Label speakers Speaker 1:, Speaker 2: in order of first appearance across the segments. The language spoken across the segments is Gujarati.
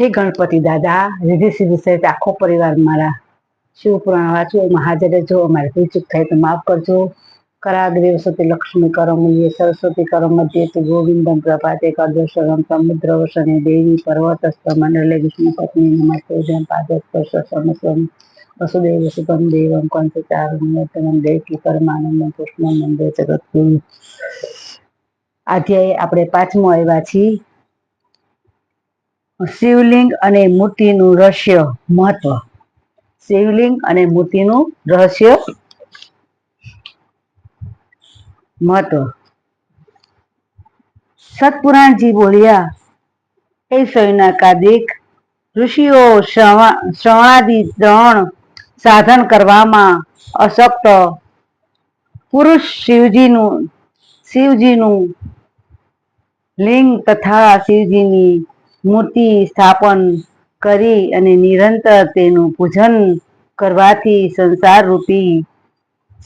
Speaker 1: હે ગણપતિ દાદા, રીધી સીધી સહિત આખો પરિવાર મારા શિવપુરાણ વાંચું એમાં હાજર રહેજો, અમારે ચૂક થાય તો માફ કરજો. કરાગ્રેવ સતી લક્ષ્મી કરમલીએ સરસ્વતી કરમ મધ્યે તુ ગોવિંદમ પ્રભાતે કદર્શનમ સમુદ્ર વસને દેવી પર્વતસ્થ મંડલે વિષ્ણુ પત્ની નમસ્તે જન પાદસ્પર્શ સમસ્વમ વસુદેવ સુતમ દેવમ કંસચારણમ દેવકી પરમાનંદ કૃષ્ણ મંદિર જગતગુરુ અધ્યાય આપણે પાંચમો આવ્યા છીએ. શિવલિંગ અને મૂર્તિનું રહસ્ય મહત્વ. શિવલિંગ અને મૂર્તિનું રહસ્ય મહત્વ. સતપુરાણજી બોલ્યા એ સૈના કાદિક, ઋષિઓ શ્રવા- શ્રવણાદિ ત્રણ સાધન કરવામાં અશક્ત. પુરુષ શિવજીનું શિવજીનું લિંગ તથા શિવજીની મૂર્તિ સ્થાપન કરી અને નિરંતર તેનું પૂજન કરવાથી સંસાર રૂપી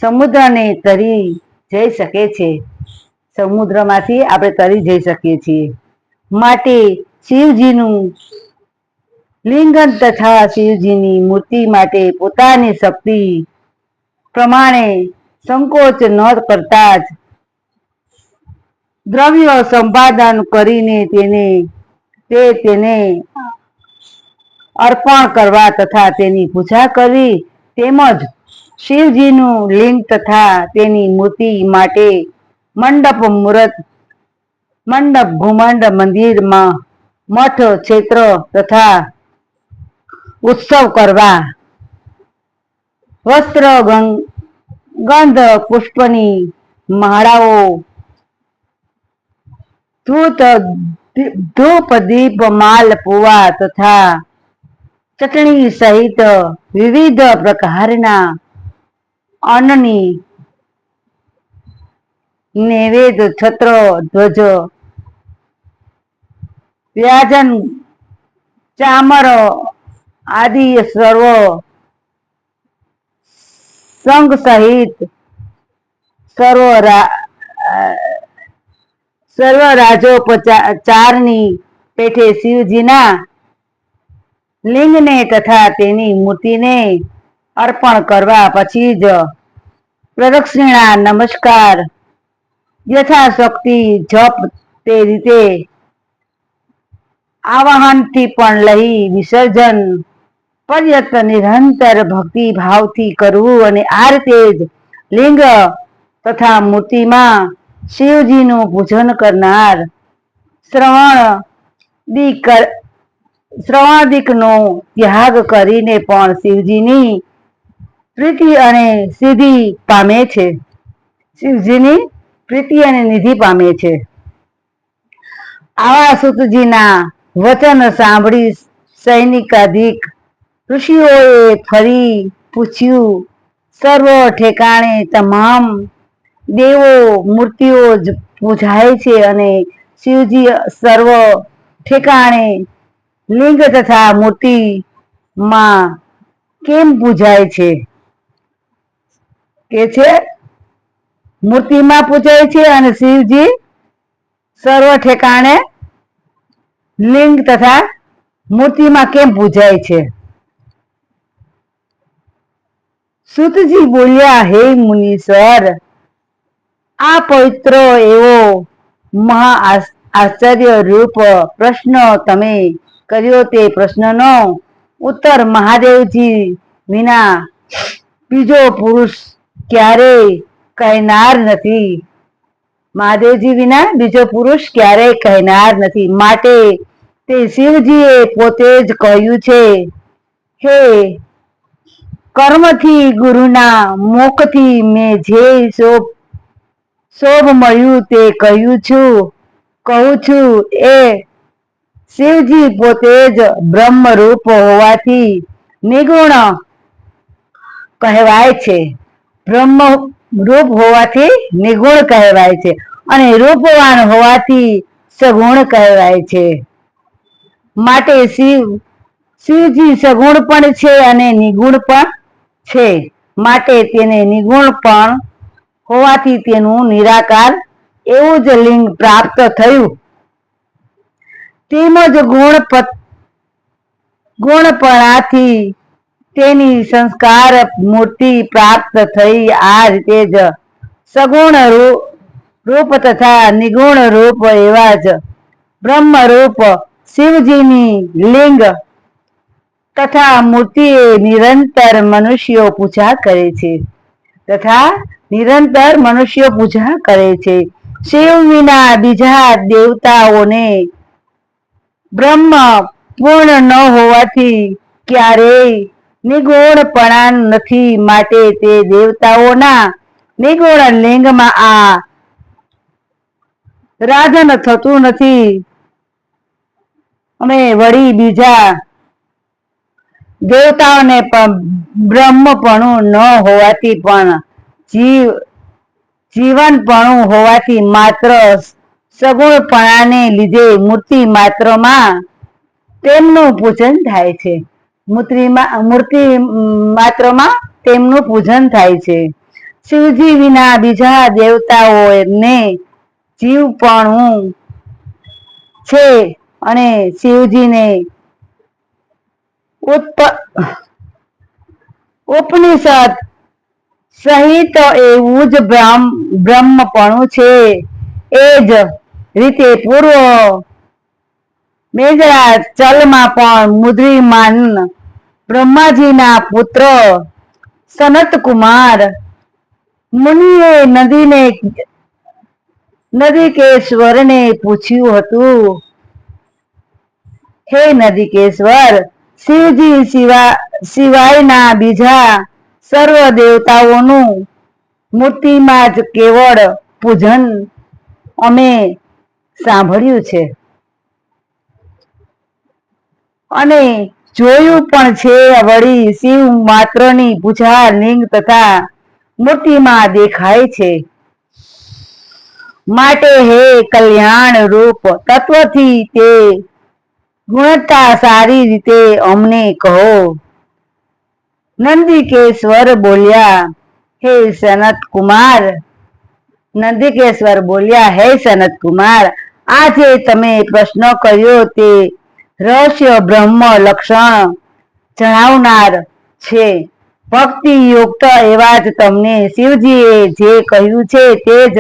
Speaker 1: સમુદ્રને તરી જઈ શકે છે. સમુદ્રમાંથી આપણે તરી જઈ શકીએ છીએ. માટે શિવજીનું લિંગન તથા શિવજીની મૂર્તિ માટે પોતાની શક્તિ પ્રમાણે સંકોચ ન કરતા જ દ્રવ્ય સંપાદન કરીને તેને તે તેને અર્પણ કરવા તથા તેની પૂજા કરવી તેમજ શિવજીનું લિંગ તથા તેની મૂર્તિ માટે મંડપ મુહૂર્ત મંડપ ભૂમંડ મંદિરમાં મઠ, ક્ષેત્ર તથા ઉત્સવ કરવા વસ્ત્ર ગંધ, પુષ્પની માળાઓ, ધૂત ધૂપ દીપ માલ પુવા તથા ચટણી સહિત વિવિધ પ્રકારના અન્નની નૈવેદ છત્ર, ધ્વજ, વ્યાજન, ચામર આદિ સર્વ સંઘ સહિત સર્વ રા- રાજો સર્વ રાજોપચારની પેઠે શિવજીના લિંગને તથા તેની મૂર્તિને અર્પણ કરવા પછી જ પ્રદક્ષિણા, નમસ્કાર, યથાશક્તિ, જપ તે રીતે આવાહનથી પણ લઈ વિસર્જન પર્યત નિરંતર ભક્તિ ભાવથી કરવું અને આ રીતે જ લિંગ તથા મૂર્તિમાં શિવજીનું પૂજન કરનાર શ્રવણ દીક શ્રવણાદિકનો ત્યાગ કરીને પણ શિવજીની પ્રીતિ અને સિદ્ધિ પામે છે. શિવજીની પ્રીતિ અને નિધિ પામે છે. આવા સુતજીના વચન સાંભળી સૈનિકાધિક ઋષિઓએ ફરી પૂછ્યું, સર્વ ઠેકાણે તમામ દેવો મૂર્તિઓ જ પૂજાય છે અને શિવજી સર્વ ઠેકાણે લિંગ તથા મૂર્તિમાં કેમ પૂજાય છે? કે છે? મૂર્તિમાં પૂજાય છે અને શિવજી સર્વ ઠેકાણે લિંગ તથા મૂર્તિમાં કેમ પૂજાય છે? સુતજી બોલ્યા, હે મુનીશ્વર આ પવિત્ર એવો મહા આશ્ચર્ય રૂપ પ્રશ્ન તમે કર્યો તે પ્રશ્નનો ઉત્તર મહાદેવજી વિના બીજો પુરુષ ક્યારેય કહેનાર નથી. મહાદેવજી વિના બીજો પુરુષ ક્યારેય કહેનાર નથી. માટે તે શિવજીએ પોતે જ કહ્યું છે, હે, કર્મથી ગુરુના મોકથી મેં જે શોભ શોભ મળ્યું તે કહ્યું છું, કહું છું, એ, શિવજી પોતે જ બ્રહ્મરૂપ હોવાથી નિગુણ કહેવાય છે. બ્રહ્મ રૂપ હોવાથી નિગુણ કહેવાય છે અને રૂપવાન હોવાથી સગુણ કહેવાય છે. માટે શિવ, શિવજી સગુણ પણ છે અને નિગુણ પણ છે. માટે તેને નિગુણ પણ હોવાથી તેનું નિરાકાર એવું જ લિંગ પ્રાપ્ત થયું. તેમજ ગુણ ગુણપણાથી તેની સંસ્કાર મૂર્તિ પ્રાપ્ત થઈ આ રીતે જ સગુણ રૂપ તથા નિગુણ રૂપ એવા જ બ્રહ્મ રૂપ શિવજીની લિંગ તથા મૂર્તિએ નિરંતર મનુષ્યો પૂજા કરે છે. તથા નિરંતર મનુષ્યો પૂજા કરે છે. શિવ વિના બીજા દેવતાઓને બ્રહ્મ પૂર્ણ ન હોવાથી ક્યારેય નિગુણપણા નથી માટે તે દેવતાઓના નિગુણ લિંગમાં આ રાધન થતું નથી. અને વળી બીજા દેવતાઓને પણ બ્રહ્મપણું ન હોવાથી પણ જીવ, જીવનપણું હોવાથી માત્ર સગુણપણાને લીધે મૂર્તિ માત્રમાં તેમનું પૂજન થાય છે. મૂર્તિમાં મૂર્તિ માત્રમાં તેમનું પૂજન થાય છે. શિવજી વિના બીજા દેવતાઓને જીવપણું છે અને શિવજીને ઉત્પ, ઉપનિષદ સહિત એવું જ બ્રહ્મ, બ્રહ્મપણું છે. એ જ રીતે પૂર્વ મેઘડા ચલમાં પણ મુદ્રીમાન બ્રહ્માજીના પુત્ર સનત કુમાર મુનિએ નદીને, નદીકેશ્વરને પૂછ્યું હતું. હે નદીકેશ્વર, શિવજી સિવા, સિવાયના બીજા સર્વ દેવતાઓનું મૂર્તિમાં જ કેવળ પૂજન અમે સાંભળ્યું છે. અને જોયું પણ છે વળી શિવ માત્રની પૂજા લિંગ તથા મૂર્તિમાં દેખાય છે. માટે હે કલ્યાણ રૂપ તત્વથી તે ગુણતા સારી રીતે અમને કહો. નંદિકેશ્વર બોલ્યા હે સનત કુમાર નંદિકેશ્વર બોલ્યા હે સનત કુમાર આજે તમે પ્રશ્ન કર્યો તે રહસ્ય બ્રહ્મ લક્ષણ જણાવનાર છે ભક્તિ યુક્ત એવા જ તમને શિવજીએ જે કહ્યું છે તે જ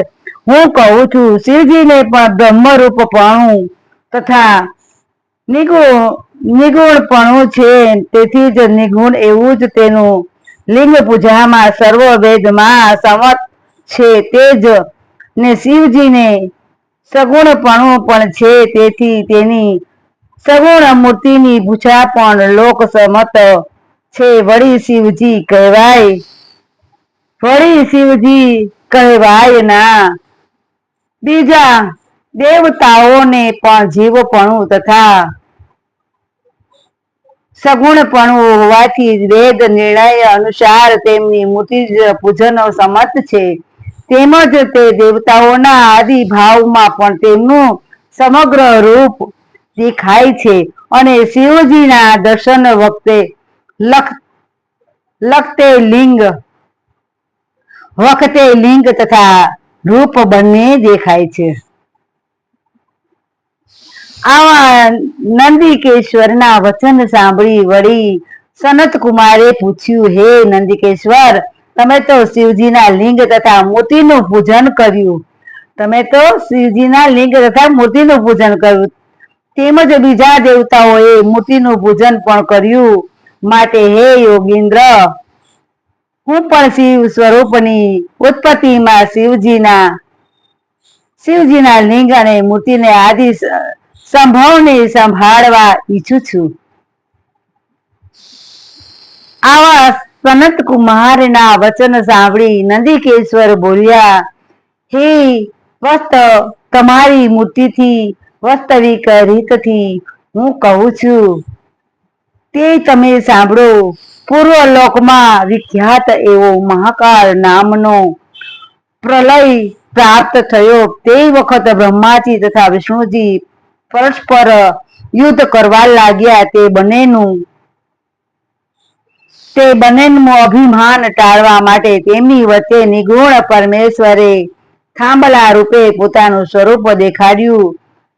Speaker 1: હું કહું છું. શિવજીને પણ બ્રહ્મરૂપપણું તથા નિગુણ નિગુણપણું છે. તેથી જ નિગુણ એવું જ તેનું લિંગ પૂજામાં સર્વ વેદમાં સમત છે. તે જ ને શિવજીને સગુણપણું પણ છે. તેથી તેની સગુણ મૂર્તિની પૂજા પણ લોક સમત છે. વળી શિવજી કહેવાય, વળી શિવજી કહેવાય ના. બીજા દેવતાઓને પણ જીવપણું તથા સગુણપણું હોવાથી વેદ નિર્ણય અનુસાર તેમની મૂર્તિ પૂજનો સમત છે. તેમજ તે દેવતાઓના આદિ ભાવમાં પણ તેમનું સમગ્ર રૂપ દેખાય છે અને શિવજીના દર્શન વખતે લખ, લખતે લિંગ, વખતે લિંગ તથા રૂપ બંને દેખાય છે. આવા નંદિકેશ્વરના વચન સાંભળી વળી સનત કુમારે પૂછ્યું, હે નંદિકેશ્વર, તમે તો શિવજીના લિંગ તથા મૂર્તિનું પૂજન કર્યું. તમે તો શિવજીના લિંગ તથા મૂર્તિનું પૂજન કર્યું. તેમજ બીજા દેવતાઓએ મૂર્તિનું પૂજન પણ કર્યું. માટે હે યોગીન્દ્ર, હું પણ શિવ સ્વરૂપની ઉત્પત્તિમાં શિવજીના શિવજીના લિંગ અને મૂર્તિને આદિ સંભવને સંભાળવા ઈચ્છું છું. આવા સનત કુમારના વચન સાંભળી નંદીકેશ્વર બોલ્યા, હે વસ્ત, તમારી મૂર્તિથી, વાસ્તવિક રીતથી હું કહું છું. તે તમે સાંભળો, પૂર્વ લોકમાં વિખ્યાત એવો મહાકાળ નામનો પ્રલય પ્રાપ્ત થયો. તે વખત બ્રહ્માજી તથા વિષ્ણુજી પરસ્પર યુદ્ધ કરવા લાગ્યા તે બંનેનું. તે બંનેનું અભિમાન ટાળવા માટે તેમની વચ્ચે નિગુણ પરમેશ્વરે થાંભલા રૂપે પોતાનું સ્વરૂપ દેખાડ્યું.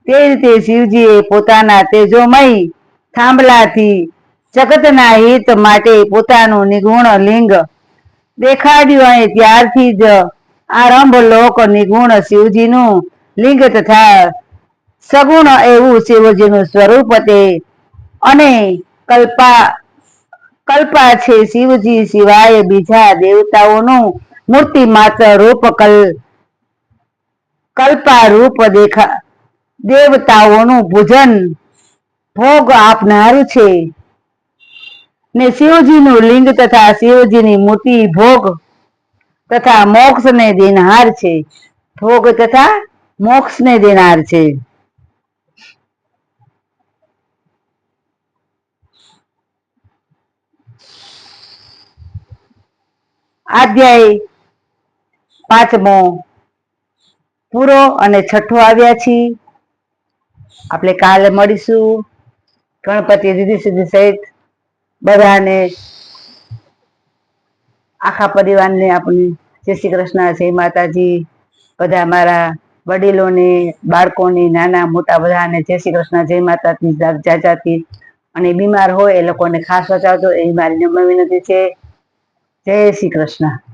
Speaker 1: તે રીતે શિવજીએ પોતાના તેજોમય થાંભલાથી
Speaker 2: જગતના હિત માટે પોતાનું નિગુણ લિંગ દેખાડ્યું અને ત્યારથી જ આરંભ લોક નિગુણ શિવજીનું લિંગ તથા સગુણ એવું શિવજીનું સ્વરૂપ તે અને કલ્પા કલ્પા છે શિવજી સિવાય બીજા દેવતાઓનું મૂર્તિ માત્ર રૂપ કલ કલ્પા રૂપ દેખા, દેવતાઓનું ભોજન ભોગ આપનાર છે. ને શિવજીનું લિંગ તથા શિવજીની મૂર્તિ ભોગ તથા મોક્ષને દેનાર છે. ભોગ તથા મોક્ષને દેનાર છે. અધ્યાય પાંચમો પૂરો અને છઠ્ઠો આવ્યા છીએ. આપણે કાલે મળીશું ગણપતિ દીદી સિદ્ધિ સહિત બધાને, આખા પરિવારને આપણે જય શ્રી કૃષ્ણ, જય માતાજી. બધા મારા વડીલોને, બાળકોને, નાના, મોટા બધાને જય શ્રી કૃષ્ણ, જય માતાજી જાજાતી અને બીમાર હોય એ લોકોને ખાસ બચાવજો એ મારી નમ્ર વિનંતી છે. જય શ્રી કૃષ્ણ.